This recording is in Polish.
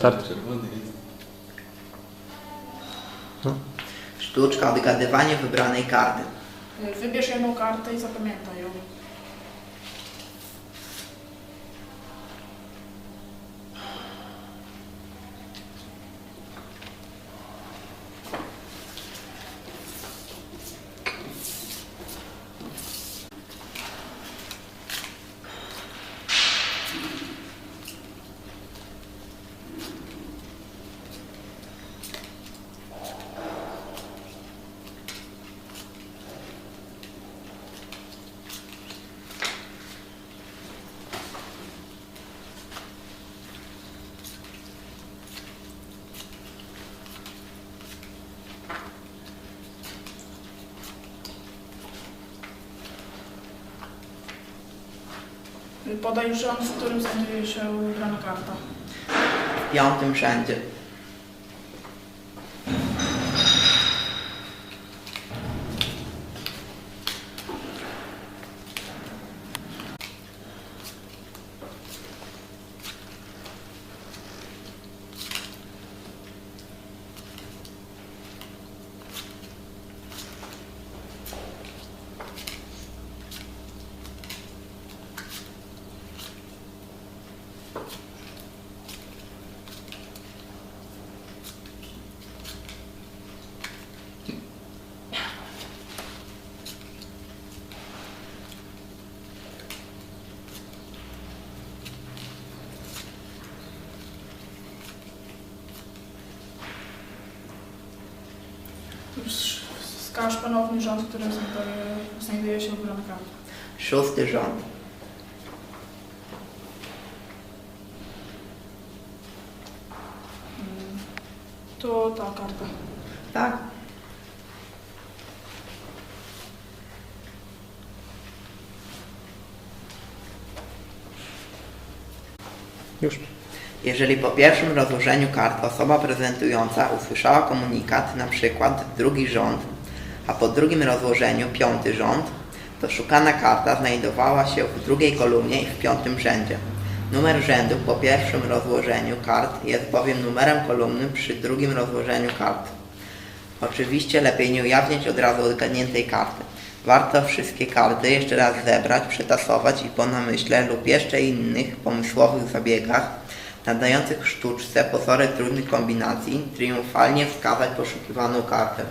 Start. Czerwony jest. Sztuczka odgadywania wybranej karty. Wybierz jedną kartę i zapamiętaj ją. Podaj rząd, w którym znajduje się wybrana karta. W piątym rzędzie. Już Wskaż ponownie rząd, w którym znajduje, znajduje się wybrana karta. To ta karta. Tak? Już. Jeżeli po pierwszym rozłożeniu kart osoba prezentująca usłyszała komunikat, na przykład drugi rząd, a po drugim rozłożeniu piąty rząd, to szukana karta znajdowała się w drugiej kolumnie i w piątym rzędzie. Numer rzędu po pierwszym rozłożeniu kart jest bowiem numerem kolumny przy drugim rozłożeniu kart. Oczywiście lepiej nie ujawniać od razu odgadniętej karty. Warto wszystkie karty jeszcze raz zebrać, przetasować i po namyśle lub jeszcze innych pomysłowych zabiegach nadających sztuczce pozory trudnych kombinacji triumfalnie wskazać poszukiwaną kartę.